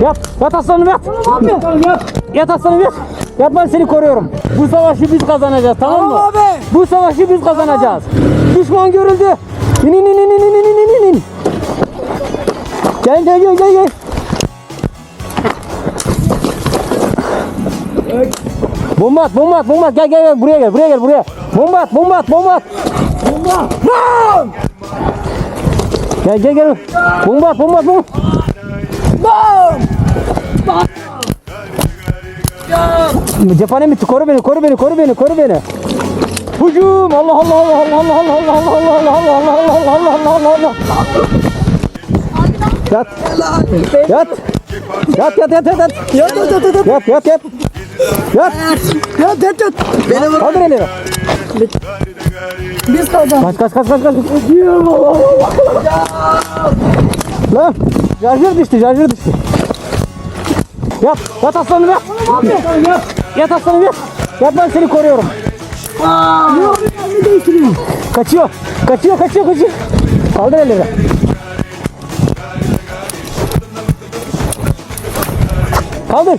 Yat. Yat aslanım yat. Yat aslanım yat. Yat ben seni koruyorum. Bu savaşı biz kazanacağız tamam mı? Tamam abi. Bu savaşı biz kazanacağız. Düşman görüldü. İn in in in in in in in in. Gel gel gel gel gel. Bomba at, bomba at, bomba at. Gel gel gel buraya gel, buraya gel, buraya. Bomba at, bomba at, bomba at. Bomba. Gel gel gel. Bomba at, bomba at, bomba. Cephane mi? Koru beni, koru beni, koru beni, koru beni. Hücum! Allah Allah Allah Allah Allah Allah Allah Allah Allah Allah Allah Allah Allah Allah Allah Allah Yat. Yat. Yat yat yat yat yat. Yat yat yat yat. Yat yat yat. Yat. Yat yat. Beni bırak. Kaldır elini. Biz kazandık. Kaç kaç kaç kaç kaç. Lan. Şarjör düştü, şarjör düştü. Yat, yat aslanım yat. Yat aslanım yat. Yat ben seni koruyorum. Kaçıyor, kaçıyor, kaçıyor, kaçıyor. Kaldır elleri. Kaldır.